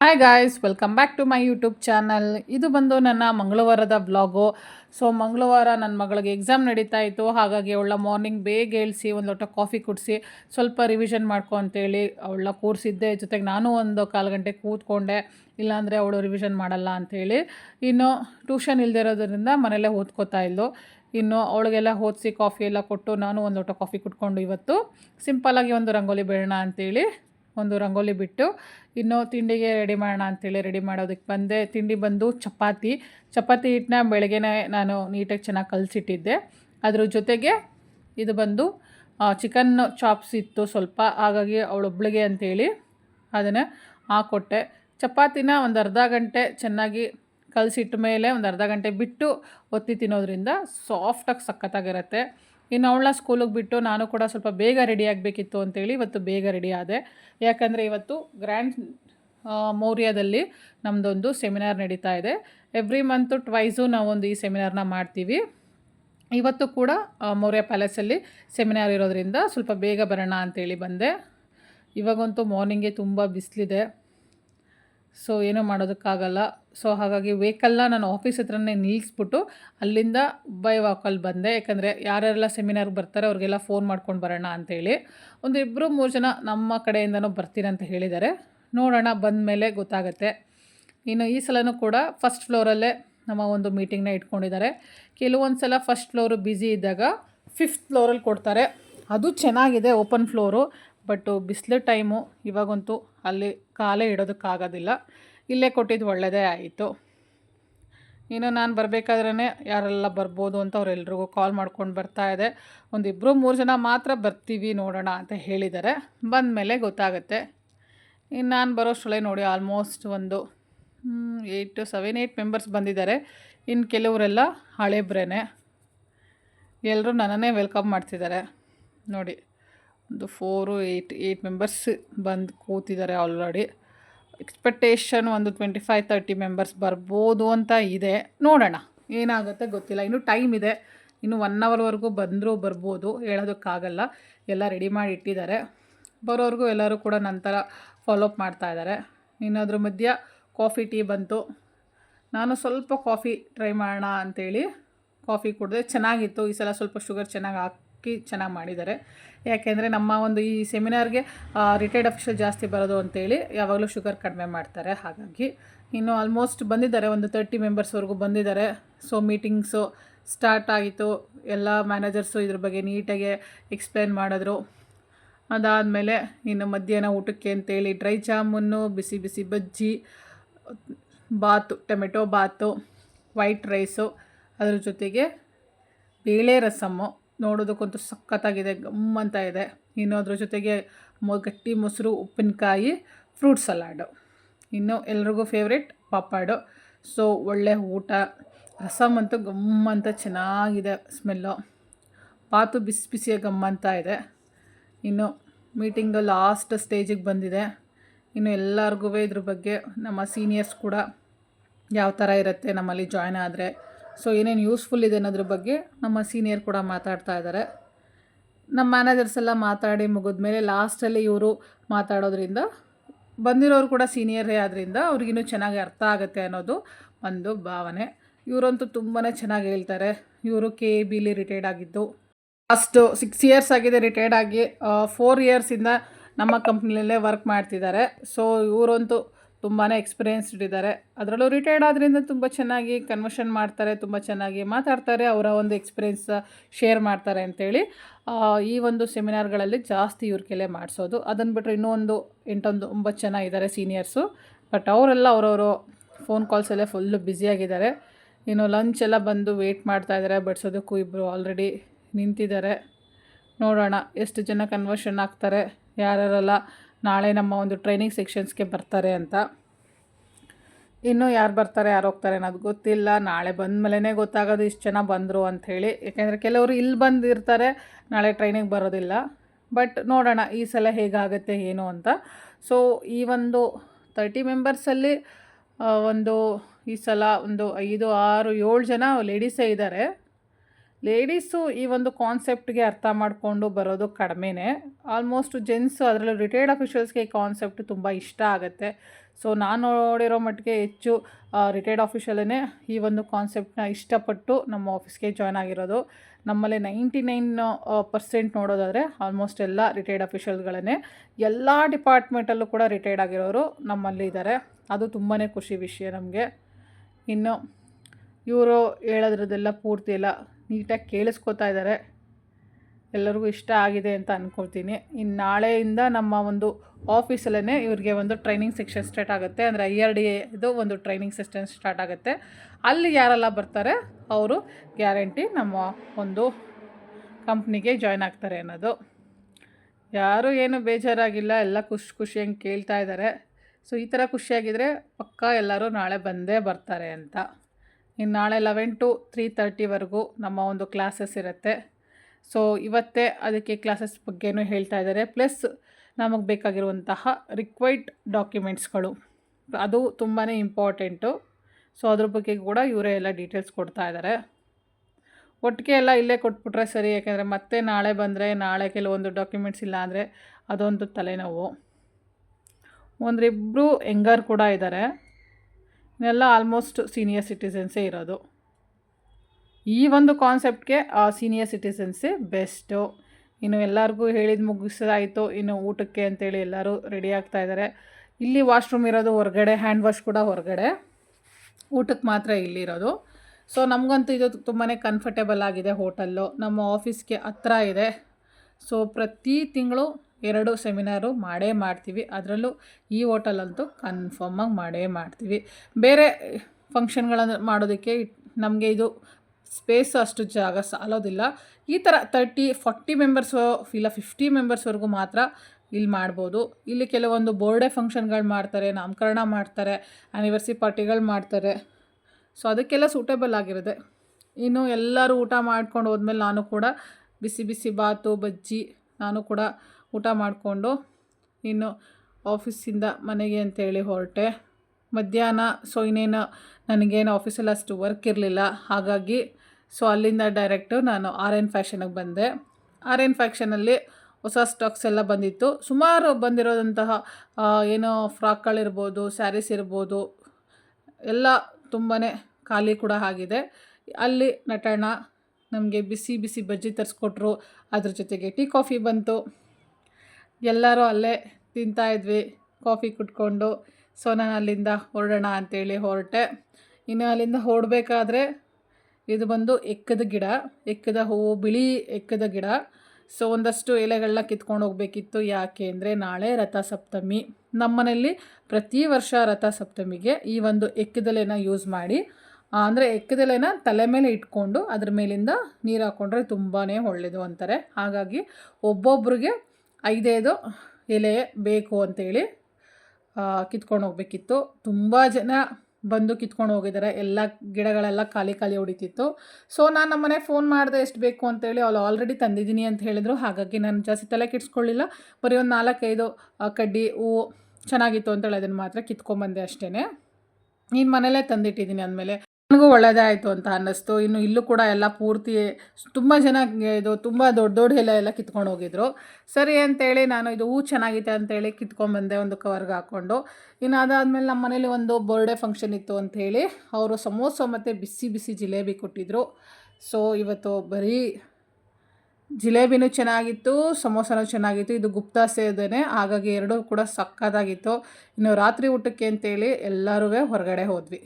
Hi guys welcome back to my YouTube channel ಇದು ಬಂದು ನನ್ನ ಮಂಗಳವಾರದ ವ್ಲಾಗು ಸೊ ಮಂಗಳವಾರ ನನ್ನ ಮಗಳಿಗೆ ಎಕ್ಸಾಮ್ ನಡೀತಾ ಇತ್ತು. ಹಾಗಾಗಿ ಅವಳ ಮಾರ್ನಿಂಗ್ ಬೇಗ ಏಳಿಸಿ ಒಂದು ಲೋಟ ಕಾಫಿ ಕುಡಿಸಿ, ಸ್ವಲ್ಪ ರಿವಿಷನ್ ಮಾಡ್ಕೊ ಅಂತೇಳಿ ಅವಳ ಕೂರಿಸಿದ್ದೆ ಜೊತೆಗೆ ನಾನು ಒಂದು ಕಾಲು ಗಂಟೆ ಕೂತ್ಕೊಂಡೆ. ಇಲ್ಲಾಂದರೆ ಅವಳು ರಿವಿಷನ್ ಮಾಡಲ್ಲ ಅಂಥೇಳಿ ಇನ್ನು ಟ್ಯೂಷನ್ ಇಲ್ಲದೆ ಇರೋದ್ರಿಂದ ಮನೆಯಲ್ಲೇ ಓದ್ಕೋತಾ ಇದ್ಲು. ಇನ್ನು ಅವಳಿಗೆಲ್ಲ ಓದಿಸಿ ಕಾಫಿ ಎಲ್ಲ ಕೊಟ್ಟು ನಾನು ಒಂದು ಲೋಟ ಕಾಫಿ ಕುಟ್ಕೊಂಡು ಇವತ್ತು ಸಿಂಪಲ್ಲಾಗಿ ಒಂದು ರಂಗೋಲಿ ಬೇಡೋಣ ಅಂತೇಳಿ ಒಂದು ರಂಗೋಲಿ ಬಿಟ್ಟು, ಇನ್ನು ತಿಂಡಿಗೆ ರೆಡಿ ಮಾಡೋಣ ಅಂತೇಳಿ ರೆಡಿ ಮಾಡೋದಕ್ಕೆ ಬಂದೆ. ತಿಂಡಿ ಬಂದು ಚಪಾತಿ. ಚಪಾತಿ ಹಿಟ್ಟನ್ನ ಬೆಳಗ್ಗೆನೇ ನಾನು ನೀಟಾಗಿ ಚೆನ್ನಾಗಿ ಕಲಸಿಟ್ಟಿದ್ದೆ. ಅದ್ರ ಜೊತೆಗೆ ಇದು ಬಂದು ಚಿಕನ್ ಚಾಪ್ಸ್ ಇತ್ತು ಸ್ವಲ್ಪ. ಹಾಗಾಗಿ ಅವಳೊಬ್ಳಿಗೆ ಅಂತೇಳಿ ಅದನ್ನು ಹಾಕ್ಕೊಟ್ಟೆ ಚಪಾತಿನ ಒಂದು ಅರ್ಧ ಗಂಟೆ ಚೆನ್ನಾಗಿ ಕಲಸಿಟ್ಟ ಮೇಲೆ ಒಂದು ಅರ್ಧ ಗಂಟೆ ಬಿಟ್ಟು ಒತ್ತಿ ತಿನ್ನೋದ್ರಿಂದ ಸಾಫ್ಟಾಗಿ ಸಖತ್ತಾಗಿರುತ್ತೆ. ಇನ್ನು ಅವಳನ್ನ ಸ್ಕೂಲಿಗೆ ಬಿಟ್ಟು ನಾನು ಕೂಡ ಸ್ವಲ್ಪ ಬೇಗ ರೆಡಿ ಆಗಬೇಕಿತ್ತು ಅಂತೇಳಿ ಇವತ್ತು ಬೇಗ ರೆಡಿ ಆದೆ. ಯಾಕಂದರೆ ಇವತ್ತು ಗ್ರ್ಯಾಂಡ್ ಮೌರ್ಯದಲ್ಲಿ ನಮ್ಮದೊಂದು ಸೆಮಿನಾರ್ ನಡೀತಾ ಇದೆ. ಎವ್ರಿ ಮಂತು ಟ್ವೈಸು ನಾವೊಂದು ಈ ಸೆಮಿನಾರ್ನ ಮಾಡ್ತೀವಿ. ಇವತ್ತು ಕೂಡ ಮೌರ್ಯ ಪ್ಯಾಲೇಸಲ್ಲಿ ಸೆಮಿನಾರ್ ಇರೋದ್ರಿಂದ ಸ್ವಲ್ಪ ಬೇಗ ಬರೋಣ ಅಂತೇಳಿ ಬಂದೆ. ಇವಾಗಂತೂ ಮಾರ್ನಿಂಗೇ ತುಂಬ ಬಿಸಿಲಿದೆ. ಸೊ ಏನೂ ಮಾಡೋದಕ್ಕಾಗಲ್ಲ. ಸೊ ಹಾಗಾಗಿ ವೆಹಿಕಲ್ನ ನಾನು ಆಫೀಸ್ ಹತ್ರನೇ ನಿಲ್ಲಿಸ್ಬಿಟ್ಟು ಅಲ್ಲಿಂದ ಬೈ ವಾಕಲ್ಲಿ ಬಂದೆ. ಯಾಕಂದರೆ ಯಾರ್ಯಾರೆಲ್ಲ ಸೆಮಿನಾರ್ಗೆ ಬರ್ತಾರೆ ಅವ್ರಿಗೆಲ್ಲ ಫೋನ್ ಮಾಡ್ಕೊಂಡು ಬರೋಣ ಅಂತೇಳಿ. ಒಂದು ಇಬ್ಬರು ಮೂರು ಜನ ನಮ್ಮ ಕಡೆಯಿಂದನೂ ಬರ್ತೀರಂತ ಹೇಳಿದ್ದಾರೆ. ನೋಡೋಣ ಬಂದ ಮೇಲೆ ಗೊತ್ತಾಗುತ್ತೆ. ಇನ್ನು ಈ ಸಲನೂ ಕೂಡ ಫಸ್ಟ್ ಫ್ಲೋರಲ್ಲೇ ನಮ್ಮ ಒಂದು ಮೀಟಿಂಗ್ನ ಇಟ್ಕೊಂಡಿದ್ದಾರೆ. ಕೆಲವೊಂದು ಸಲ ಫಸ್ಟ್ ಫ್ಲೋರು ಬ್ಯುಸಿ ಇದ್ದಾಗ ಫಿಫ್ತ್ ಫ್ಲೋರಲ್ಲಿ ಕೊಡ್ತಾರೆ. ಅದು ಚೆನ್ನಾಗಿದೆ ಓಪನ್ ಫ್ಲೋರು. ಬಟ್ಟು ಬಿಸಿಲು ಟೈಮು ಇವಾಗಂತೂ ಅಲ್ಲಿ ಕಾಲೇ ಇಡೋದಕ್ಕಾಗೋದಿಲ್ಲ. ಇಲ್ಲೇ ಕೊಟ್ಟಿದ್ದು ಒಳ್ಳೆಯದೇ ಆಯಿತು. ಇನ್ನು ನಾನು ಬರಬೇಕಾದ್ರೇ ಯಾರೆಲ್ಲ ಬರ್ಬೋದು ಅಂತ ಅವರೆಲ್ರಿಗೂ ಕಾಲ್ ಮಾಡ್ಕೊಂಡು ಬರ್ತಾ ಇದೆ. ಒಂದು ಇಬ್ಬರು ಮೂರು ಜನ ಮಾತ್ರ ಬರ್ತೀವಿ ನೋಡೋಣ ಅಂತ ಹೇಳಿದ್ದಾರೆ ಬಂದ ಮೇಲೆ ಗೊತ್ತಾಗುತ್ತೆ. ಇನ್ನು ನಾನು ಬರೋಷ್ಟರಲ್ಲೇ ನೋಡಿ ಆಲ್ಮೋಸ್ಟ್ ಒಂದು eight to seven eight members ಬಂದಿದ್ದಾರೆ. ಇನ್ನು ಕೆಲವರೆಲ್ಲ ಹಳೆಬ್ರೇ ಎಲ್ಲರೂ ನನ್ನನ್ನೇ ವೆಲ್ಕಮ್ ಮಾಡ್ತಿದ್ದಾರೆ. ನೋಡಿ. ಒಂದು ಫೋರು ಏಯ್ಟ್ ಏಯ್ಟ್ ಮೆಂಬರ್ಸ್ ಬಂದು ಕೂತಿದ್ದಾರೆ ಆಲ್ರೆಡಿ ಎಕ್ಸ್ಪೆಕ್ಟೇಷನ್ ಒಂದು ಟ್ವೆಂಟಿ ಫೈವ್ ತರ್ಟಿ ಮೆಂಬರ್ಸ್ ಬರ್ಬೋದು ಅಂತ ಇದೆ. ನೋಡೋಣ, ಏನಾಗುತ್ತೆ ಗೊತ್ತಿಲ್ಲ. ಇನ್ನೂ ಟೈಮ್ ಇದೆ. ಇನ್ನು ಒನ್ ಅವರ್ವರೆಗೂ ಬಂದರೂ ಬರ್ಬೋದು. ಹೇಳೋದಕ್ಕಾಗಲ್ಲ. ಎಲ್ಲ ರೆಡಿ ಮಾಡಿ ಇಟ್ಟಿದ್ದಾರೆ. ಬರೋರ್ಗೂ ಎಲ್ಲರೂ ಕೂಡ ನಂತರ ಫಾಲೋಅಪ್ ಮಾಡ್ತಾ ಇದ್ದಾರೆ. ಇನ್ನು ಮಧ್ಯೆ ಕಾಫಿ ಟೀ ಬಂತು. ನಾನು ಸ್ವಲ್ಪ ಕಾಫಿ ಟ್ರೈ ಮಾಡೋಣ ಅಂತೇಳಿ ಕಾಫಿ ಕುಡಿದೆ. ಚೆನ್ನಾಗಿತ್ತು. ಈ ಸಲ ಸ್ವಲ್ಪ ಶುಗರ್ ಚೆನ್ನಾಗಿ ಹಾಕಿ ಚೆನ್ನಾಗಿ ಮಾಡಿದ್ದಾರೆ. ಯಾಕೆಂದರೆ ನಮ್ಮ ಒಂದು ಈ ಸೆಮಿನಾರ್ಗೆ ರಿಟೈರ್ಡ್ ಅಫಿಷಿಯಲ್ ಜಾಸ್ತಿ ಬರೋದು ಅಂತೇಳಿ ಯಾವಾಗಲೂ ಶುಗರ್ ಕಡಿಮೆ ಮಾಡ್ತಾರೆ. ಹಾಗಾಗಿ ಇನ್ನು ಆಲ್ಮೋಸ್ಟ್ ಬಂದಿದ್ದಾರೆ, ಒಂದು ತರ್ಟಿ ಮೆಂಬರ್ಸ್ವರೆಗೂ ಬಂದಿದ್ದಾರೆ. ಸೊ ಮೀಟಿಂಗ್ಸು ಸ್ಟಾರ್ಟ್ ಆಯಿತು. ಎಲ್ಲ ಮ್ಯಾನೇಜರ್ಸು ಇದ್ರ ಬಗ್ಗೆ ನೀಟಾಗಿ ಎಕ್ಸ್ಪ್ಲೇನ್ ಮಾಡಿದ್ರು. ಅದಾದಮೇಲೆ ಇನ್ನು ಮಧ್ಯಾಹ್ನ ಊಟಕ್ಕೆ ಅಂತೇಳಿ ಡ್ರೈ ಜಾಮೂನು ಬಿಸಿ ಬಿಸಿ bajji, bath, tomato bath white rice ಅದ್ರ ಜೊತೆಗೆ ಬೇಳೆ ರಸಮ್ಮು. ನೋಡೋದಕ್ಕಂತೂ ಸಖತ್ತಾಗಿದೆ ಗಮ್ಮಂತ ಇದೆ. ಇನ್ನು ಅದ್ರ ಜೊತೆಗೆ ಮೊ, ಗಟ್ಟಿ ಮೊಸರು, ಉಪ್ಪಿನಕಾಯಿ, ಫ್ರೂಟ್ ಸಲಾಡು. ಇನ್ನು ಎಲ್ರಿಗೂ ಫೇವ್ರೇಟ್ ಪಾಪಾಡು. ಸೊ ಒಳ್ಳೆ ಊಟ. ರಸಮ್ ಅಂತೂ ಗಮ್ಮಂತ ಚೆನ್ನಾಗಿದೆ ಸ್ಮೆಲ್ಲು ಪಾತು ಬಿಸಿ ಬಿಸಿಯಾಗಿ ಗಮ್ಮಂತ ಇದೆ. ಇನ್ನು ಮೀಟಿಂಗು ಲಾಸ್ಟ್ ಸ್ಟೇಜಿಗೆ ಬಂದಿದೆ. ಇನ್ನು ಎಲ್ಲರಿಗೂ ಇದ್ರ ಬಗ್ಗೆ ನಮ್ಮ ಸೀನಿಯರ್ಸ್ ಕೂಡ ಯಾವ ಥರ ಇರುತ್ತೆ, ನಮ್ಮಲ್ಲಿ ಜಾಯ್ನ್ ಆದರೆ. ಸೊ ಏನೇನು ಯೂಸ್ಫುಲ್ ಇದೆ ಅನ್ನೋದ್ರ ಬಗ್ಗೆ ನಮ್ಮ ಸೀನಿಯರ್ ಕೂಡ ಮಾತಾಡ್ತಾ ಇದ್ದಾರೆ. ನಮ್ಮ ಮ್ಯಾನೇಜರ್ಸ್ ಎಲ್ಲ ಮಾತಾಡಿ ಮುಗಿದ್ಮೇಲೆ ಲಾಸ್ಟಲ್ಲಿ ಇವರು ಮಾತಾಡೋದ್ರಿಂದ ಬಂದಿರೋರು ಕೂಡ ಸೀನಿಯರೇ ಆದ್ದರಿಂದ ಅವ್ರಿಗಿನ್ನೂ ಚೆನ್ನಾಗಿ ಅರ್ಥ ಆಗುತ್ತೆ ಅನ್ನೋದು ಒಂದು ಭಾವನೆ. ಇವರಂತೂ ತುಂಬಾ ಚೆನ್ನಾಗಿ ಹೇಳ್ತಾರೆ. ಇವರು ಕೆ ಎ ಬಿಲಿ ರಿಟೈರ್ಡ್ ಆಗಿದ್ದು. ಫಸ್ಟು ಸಿಕ್ಸ್ ಇಯರ್ಸ್ ಆಗಿದೆ ರಿಟೈರ್ಡ್ ಆಗಿ ಫೋರ್ ಇಯರ್ಸಿಂದ ನಮ್ಮ ಕಂಪ್ನಿಯಲ್ಲೇ ವರ್ಕ್ ಮಾಡ್ತಿದ್ದಾರೆ. ಸೊ ಇವರಂತೂ ತುಂಬಾ ಎಕ್ಸ್ಪೀರಿಯೆನ್ಸ್ಡ್ ಇದ್ದಾರೆ. ಅದರಲ್ಲೂ ರಿಟೈರ್ಡ್ ಆದ್ದರಿಂದ ತುಂಬ ಚೆನ್ನಾಗಿ ಕನ್ವರ್ಷನ್ ಮಾಡ್ತಾರೆ, ತುಂಬ ಚೆನ್ನಾಗಿ ಮಾತಾಡ್ತಾರೆ, ಅವರ ಒಂದು ಎಕ್ಸ್ಪೀರಿಯೆನ್ಸ್ ಶೇರ್ ಮಾಡ್ತಾರೆ ಅಂತೇಳಿ. ಈ ಒಂದು ಸೆಮಿನಾರ್ಗಳಲ್ಲಿ ಜಾಸ್ತಿ ಇವ್ರ ಕೆಲೆ ಮಾಡಿಸೋದು. ಅದನ್ನು ಬಿಟ್ಟರೆ ಇನ್ನೂ ಒಂದು ಎಂಟೊಂದು, ಒಂಬತ್ತು ಜನ ಇದ್ದಾರೆ ಸೀನಿಯರ್ಸು ಬಟ್ ಅವರೆಲ್ಲ ಅವರವರು ಫೋನ್ ಕಾಲ್ಸಲ್ಲೇ ಫುಲ್ಲು ಬ್ಯುಸಿಯಾಗಿದ್ದಾರೆ ಇನ್ನು ಲಂಚ್ ಎಲ್ಲ ಬಂದು ವೆಯ್ಟ್ ಮಾಡ್ತಾ ಇದ್ದಾರೆ. ಬಡಿಸೋದಕ್ಕೂ ಇಬ್ಬರು ಆಲ್ರೆಡಿ ನಿಂತಿದ್ದಾರೆ. ನೋಡೋಣ ಎಷ್ಟು ಜನ ಕನ್ವರ್ಷನ್ ಆಗ್ತಾರೆ, ಯಾರ್ಯಾರೆಲ್ಲ ನಾಳೆ ನಮ್ಮ ಒಂದು ಟ್ರೈನಿಂಗ್ ಸೆಕ್ಷನ್ಸ್ಗೆ ಬರ್ತಾರೆ ಅಂತ. ಇನ್ನೂ ಯಾರು ಬರ್ತಾರೆ, ಯಾರು ಹೋಗ್ತಾರೆ ಅನ್ನೋದು ಗೊತ್ತಿಲ್ಲ. ನಾಳೆ ಬಂದ ಗೊತ್ತಾಗೋದು ಇಷ್ಟು ಜನ ಬಂದರು ಅಂಥೇಳಿ ಯಾಕೆಂದರೆ ಕೆಲವರು ಇಲ್ಲಿ ಬಂದಿರ್ತಾರೆ ನಾಳೆ ಟ್ರೈನಿಗೆ ಬರೋದಿಲ್ಲ. ಬಟ್ ನೋಡೋಣ ಈ ಸಲ ಹೇಗಾಗುತ್ತೆ, ಏನು ಅಂತ. ಸೊ ಈ ಒಂದು ತರ್ಟಿ ಮೆಂಬರ್ಸಲ್ಲಿ ಒಂದು ಈ ಸಲ ಒಂದು ಐದು, ಆರು, ಏಳು ಜನ ಲೇಡೀಸೇ ಇದ್ದಾರೆ ಲೇಡೀಸು ಈ ಒಂದು ಕಾನ್ಸೆಪ್ಟ್ಗೆ ಅರ್ಥ ಮಾಡಿಕೊಂಡು ಬರೋದು ಕಡಿಮೆನೇ. ಆಲ್ಮೋಸ್ಟ್ ಜೆಂಟ್ಸು ಅದರಲ್ಲೂ ರಿಟೈರ್ಡ್ ಅಫಿಷಿಯಲ್ಸ್ಗೆ ಈ ಕಾನ್ಸೆಪ್ಟ್ ತುಂಬ ಇಷ್ಟ ಆಗುತ್ತೆ. ಸೊ ನಾನು ನೋಡಿರೋ ಮಟ್ಟಿಗೆ ಹೆಚ್ಚು ರಿಟೈರ್ಡ್ ಆಫೀಷಲ್ಲೇ ಈ ಒಂದು ಕಾನ್ಸೆಪ್ಟನ್ನ ಇಷ್ಟಪಟ್ಟು ನಮ್ಮ ಆಫೀಸ್ಗೆ ಜಾಯ್ನ್ ಆಗಿರೋದು. ನಮ್ಮಲ್ಲಿ ನೈಂಟಿ ನೈನ್ ಪರ್ಸೆಂಟ್ ನೋಡೋದಾದರೆ ಆಲ್ಮೋಸ್ಟ್ ಎಲ್ಲ ರಿಟೈರ್ಡ್ ಅಫಿಷಿಯಲ್ಗಳೇ ಎಲ್ಲ ಡಿಪಾರ್ಟ್ಮೆಂಟಲ್ಲೂ ಕೂಡ ರಿಟೈರ್ಡ್ ಆಗಿರೋರು ನಮ್ಮಲ್ಲಿ ಇದ್ದಾರೆ ಅದು ತುಂಬಾ ಖುಷಿ ವಿಷಯ ನಮಗೆ. ಇನ್ನು ಇವರು ಹೇಳೋದ್ರದ್ದೆಲ್ಲ ಪೂರ್ತಿ ಎಲ್ಲ ನೀಟಾಗಿ ಕೇಳಿಸ್ಕೊತಾ ಇದ್ದಾರೆ ಎಲ್ಲರಿಗೂ ಇಷ್ಟ ಆಗಿದೆ ಅಂತ ಅಂದ್ಕೊಳ್ತೀನಿ ಇನ್ನು ನಾಳೆಯಿಂದ ನಮ್ಮ ಒಂದು ಆಫೀಸಲ್ಲೇ ಇವ್ರಿಗೆ ಒಂದು ಟ್ರೈನಿಂಗ್ ಸೆಕ್ಷನ್ ಸ್ಟಾರ್ಟ್ ಆಗುತ್ತೆ. ಅಂದರೆ ಐ ಆರ್ ಡಿ ಇದು ಒಂದು ಟ್ರೈನಿಂಗ್ ಸೆಕ್ಷನ್ ಸ್ಟಾರ್ಟ್ ಆಗುತ್ತೆ. ಅಲ್ಲಿ ಯಾರೆಲ್ಲ ಬರ್ತಾರೆ, ಅವರು ಗ್ಯಾರಂಟಿ ನಮ್ಮ ಒಂದು ಕಂಪ್ನಿಗೆ ಜಾಯ್ನ್ ಆಗ್ತಾರೆ ಅನ್ನೋದು. ಯಾರೂ ಏನು ಬೇಜಾರಾಗಿಲ್ಲ, ಎಲ್ಲ ಖುಷಿ ಖುಷಿಯಂಗೆ ಕೇಳ್ತಾ ಇದ್ದಾರೆ. ಸೊ ಈ ಥರ ಖುಷಿಯಾಗಿದ್ದರೆ ಪಕ್ಕ ಎಲ್ಲರೂ ನಾಳೆ ಬಂದೇ ಬರ್ತಾರೆ ಅಂತ. ಇನ್ನು ನಾಳೆ ಲೆವೆನ್ ಟು ತ್ರೀ ತರ್ಟಿವರೆಗೂ ನಮ್ಮ ಒಂದು ಕ್ಲಾಸಸ್ ಇರುತ್ತೆ. ಸೊ ಇವತ್ತೇ ಅದಕ್ಕೆ ಕ್ಲಾಸಸ್ ಬಗ್ಗೆನೂ ಹೇಳ್ತಾ ಇದ್ದಾರೆ. ಪ್ಲಸ್ ನಮಗೆ ಬೇಕಾಗಿರುವಂತಹ ರಿಕ್ವೈರ್ಡ್ ಡಾಕ್ಯುಮೆಂಟ್ಸ್ಗಳು ಅದು ತುಂಬಾ ಇಂಪಾರ್ಟೆಂಟು ಸೊ ಅದ್ರ ಬಗ್ಗೆ ಕೂಡ ಇವರೇ ಎಲ್ಲ ಡೀಟೇಲ್ಸ್ ಕೊಡ್ತಾ ಇದ್ದಾರೆ. ಒಟ್ಟಿಗೆ ಎಲ್ಲ ಇಲ್ಲೇ ಕೊಟ್ಬಿಟ್ರೆ ಸರಿ, ಯಾಕೆಂದರೆ ಮತ್ತೆ ನಾಳೆ ಬಂದರೆ ನಾಳೆ ಕೆಲವೊಂದು ಡಾಕ್ಯುಮೆಂಟ್ಸ್ ಇಲ್ಲ ಅಂದರೆ ಅದೊಂದು ತಲೆನೋವು. ಒಂದರಿಬ್ಬರು ಎಂಗರ್ ಕೂಡ ಇದ್ದಾರೆ ಇನ್ನೆಲ್ಲ ಆಲ್ಮೋಸ್ಟ್ ಸೀನಿಯರ್ ಸಿಟಿಸನ್ಸೇ ಇರೋದು. ಈ ಒಂದು ಕಾನ್ಸೆಪ್ಟ್ಗೆ ಸೀನಿಯರ್ ಸಿಟಿಸನ್ಸೇ ಬೆಸ್ಟು ಇನ್ನು ಎಲ್ಲರಿಗೂ ಹೇಳಿದ ಮುಗಿಸಾಯಿತು ಇನ್ನು ಊಟಕ್ಕೆ ಅಂತೇಳಿ ಎಲ್ಲರೂ ರೆಡಿ ಆಗ್ತಾ ಇದ್ದಾರೆ ಇಲ್ಲಿ ವಾಶ್ರೂಮ್ ಇರೋದು ಹೊರಗಡೆ ಹ್ಯಾಂಡ್ ವಾಶ್ ಕೂಡ ಹೊರಗಡೆ. ಊಟಕ್ಕೆ ಮಾತ್ರ ಇಲ್ಲಿರೋದು ಸೊ ನಮಗಂತೂ ಇದು ತುಂಬಾ ಕಂಫರ್ಟೇಬಲ್ ಆಗಿದೆ ಹೋಟೆಲ್ಲು ನಮ್ಮ ಆಫೀಸ್ಗೆ ಹತ್ರ ಇದೆ. ಸೊ ಪ್ರತಿ ತಿಂಗಳು ಎರಡು ಸೆಮಿನಾರು ಮಾಡೇ ಮಾಡ್ತೀವಿ. ಅದರಲ್ಲೂ ಈ ಹೋಟೆಲಂತೂ ಕನ್ಫರ್ಮಾಗಿ ಮಾಡೇ ಮಾಡ್ತೀವಿ. ಬೇರೆ ಫಂಕ್ಷನ್ಗಳನ್ನು ಮಾಡೋದಕ್ಕೆ ನಮಗೆ ಇದು ಸ್ಪೇಸ್ ಅಷ್ಟು ಜಾಗ ಸಾಲೋದಿಲ್ಲ. ಈ ಥರ ತರ್ಟಿ ಫಾರ್ಟಿ ಮೆಂಬರ್ಸ್ ಇಲ್ಲ ಫಿಫ್ಟಿ ಮೆಂಬರ್ಸ್ವರೆಗೂ ಮಾತ್ರ ಇಲ್ಲಿ ಮಾಡ್ಬೋದು. ಇಲ್ಲಿ ಕೆಲವೊಂದು ಬೋರ್ಡೆ ಫಂಕ್ಷನ್ಗಳು ಮಾಡ್ತಾರೆ, ನಾಮಕರಣ ಮಾಡ್ತಾರೆ ಆ್ಯನಿವರ್ಸರಿ ಪಾರ್ಟಿಗಳು ಮಾಡ್ತಾರೆ. ಸೊ ಅದಕ್ಕೆಲ್ಲ ಸೂಟೇಬಲ್ ಆಗಿರುತ್ತೆ. ಇನ್ನು ಎಲ್ಲರೂ ಊಟ ಮಾಡ್ಕೊಂಡು ಹೋದ್ಮೇಲೆ ನಾನು ಕೂಡ ಬಿಸಿ ಬಿಸಿ ಬಾತು, ಬಜ್ಜಿ ನಾನು ಕೂಡ ಊಟ ಮಾಡಿಕೊಂಡು ಇನ್ನು ಆಫೀಸಿಂದ ಮನೆಗೆ ಅಂತೇಳಿ ಹೊರಟೆ. ಮಧ್ಯಾಹ್ನ ಸೊ ಇನ್ನೇನು ನನಗೇನು ಆಫೀಸಲ್ಲಿ ಅಷ್ಟು ವರ್ಕ್ ಇರಲಿಲ್ಲ. ಹಾಗಾಗಿ ಸೊ ಅಲ್ಲಿಂದ ಡೈರೆಕ್ಟು ನಾನು ಆರ್ ಎನ್ ಫ್ಯಾಷನಿಗೆ ಬಂದೆ. ಆರ್ ಎನ್ ಫ್ಯಾಕ್ಷನಲ್ಲಿ ಹೊಸ ಸ್ಟಾಕ್ಸ್ ಎಲ್ಲ ಬಂದಿತ್ತು. ಸುಮಾರು ಬಂದಿರೋದಂತಹ ಏನೋ ಫ್ರಾಕ್ಗಳಿರ್ಬೋದು ಸ್ಯಾರೀಸ್ ಇರ್ಬೋದು ಎಲ್ಲ ತುಂಬಾ ಖಾಲಿ ಕೂಡ ಆಗಿದೆ. ಅಲ್ಲಿ ನಟಣ ನಮಗೆ ಬಿಸಿ ಬಿಸಿ ಬಜ್ಜಿ ತರಿಸ್ಕೊಟ್ರು. ಅದ್ರ ಜೊತೆಗೆ ಟೀ ಕಾಫಿ ಬಂತು. ಎಲ್ಲರೂ ಅಲ್ಲೇ ತಿಂತಾಯಿದ್ವಿ ಕಾಫಿ ಕುಟ್ಕೊಂಡು ಸೊ ನಾನು ಅಲ್ಲಿಂದ ಹೊರಡೋಣ ಅಂತೇಳಿ ಹೊರಟೆ. ಇನ್ನು ಅಲ್ಲಿಂದ ಹೊರಡಬೇಕಾದ್ರೆ ಇದು ಬಂದು ಎಕ್ಕದ ಗಿಡ, ಎಕ್ಕದ ಹೂವು, ಬಿಳಿ ಎಕ್ಕದ ಗಿಡ. ಸೊ ಒಂದಷ್ಟು ಎಲೆಗಳನ್ನ ಕಿತ್ಕೊಂಡು ಹೋಗಬೇಕಿತ್ತು. ಯಾಕೆ ಅಂದರೆ ನಾಳೆ ರಥಸಪ್ತಮಿ. ನಮ್ಮನೆಯಲ್ಲಿ ಪ್ರತಿ ವರ್ಷ ರಥಸಪ್ತಮಿಗೆ ಈ ಒಂದು ಎಕ್ಕದಲೆನ ಯೂಸ್ ಮಾಡಿ. ಅಂದರೆ ಎಕ್ಕದಲೆನ ತಲೆ ಮೇಲೆ ಇಟ್ಕೊಂಡು ಅದ್ರ ಮೇಲಿಂದ ನೀರು ಹಾಕ್ಕೊಂಡ್ರೆ ತುಂಬಾ ಒಳ್ಳೆಯದು ಅಂತಾರೆ. ಹಾಗಾಗಿ ಒಬ್ಬೊಬ್ರಿಗೆ ಐದೈದು ಎಲೆ ಬೇಕು ಅಂತೇಳಿ ಕಿತ್ಕೊಂಡು ಹೋಗಬೇಕಿತ್ತು. ತುಂಬ ಜನ ಬಂದು ಕಿತ್ಕೊಂಡು ಹೋಗಿದ್ದಾರೆ. ಎಲ್ಲ ಗಿಡಗಳೆಲ್ಲ ಖಾಲಿ ಖಾಲಿ ಹೊಡಿತಿತ್ತು ಸೊ ನಾನು ನಮ್ಮನೆ ಫೋನ್ ಮಾಡಿದೆ ಎಷ್ಟು ಬೇಕು ಅಂತೇಳಿ ಅವ್ಳು ಆಲ್ರೆಡಿ ತಂದಿದ್ದೀನಿ ಅಂತ ಹೇಳಿದ್ರು. ಹಾಗಾಗಿ ನಾನು ಜಾಸ್ತಿ ತಲೆ ಕೆಡಿಸ್ಕೊಳ್ಳಿಲ್ಲ. ಬರೀ ಒಂದು ನಾಲ್ಕೈದು ಕಡ್ಡಿ ಹೂವು ಚೆನ್ನಾಗಿತ್ತು ಅಂತೇಳಿ ಅದನ್ನು ಮಾತ್ರ ಕಿತ್ಕೊಂಬಂದೆ ಅಷ್ಟೇ ನೀನು ಮನೇಲೇ ತಂದಿಟ್ಟಿದ್ದೀನಿ ಅಂದಮೇಲೆ. ನನಗೂ ಒಳ್ಳೆಯದಾಯಿತು ಅಂತ ಅನ್ನಿಸ್ತು. ಇನ್ನು ಇಲ್ಲೂ ಕೂಡ ಎಲ್ಲ ಪೂರ್ತಿ ತುಂಬ ಜನ ಇದು ತುಂಬ ದೊಡ್ಡ ದೊಡ್ಡ ಎಲ್ಲ ಎಲ್ಲ ಕಿತ್ಕೊಂಡು ಹೋಗಿದ್ರು. ಸರಿ ಅಂತೇಳಿ ನಾನು ಇದು ಹೂ ಚೆನ್ನಾಗಿದೆ ಅಂತೇಳಿ ಕಿತ್ಕೊಂಡ್ಬಂದೆ ಒಂದು ಕವರ್ಗೆ ಹಾಕ್ಕೊಂಡು ಇನ್ನು ಅದಾದಮೇಲೆ ನಮ್ಮ ಮನೇಲಿ ಒಂದು ಬರ್ಡೇ ಫಂಕ್ಷನ್ ಇತ್ತು ಅಂಥೇಳಿ ಅವರು ಸಮೋಸ ಮತ್ತು ಬಿಸಿ ಬಿಸಿ ಜಿಲೇಬಿ ಕೊಟ್ಟಿದ್ದರು ಸೊ ಇವತ್ತು ಬರೀ ಜಿಲೇಬಿನೂ ಚೆನ್ನಾಗಿತ್ತು, ಸಮೋಸನೂ ಚೆನ್ನಾಗಿತ್ತು. ಇದು ಗುಪ್ತಾ ಸೇದೇನೆ ಹಾಗಾಗಿ ಎರಡೂ ಕೂಡ ಸಕ್ಕತ್ತಾಗಿತ್ತು. ಇನ್ನು ರಾತ್ರಿ ಊಟಕ್ಕೆ ಅಂತೇಳಿ ಎಲ್ಲರೂ ಹೊರಗಡೆ ಹೋದ್ವಿ.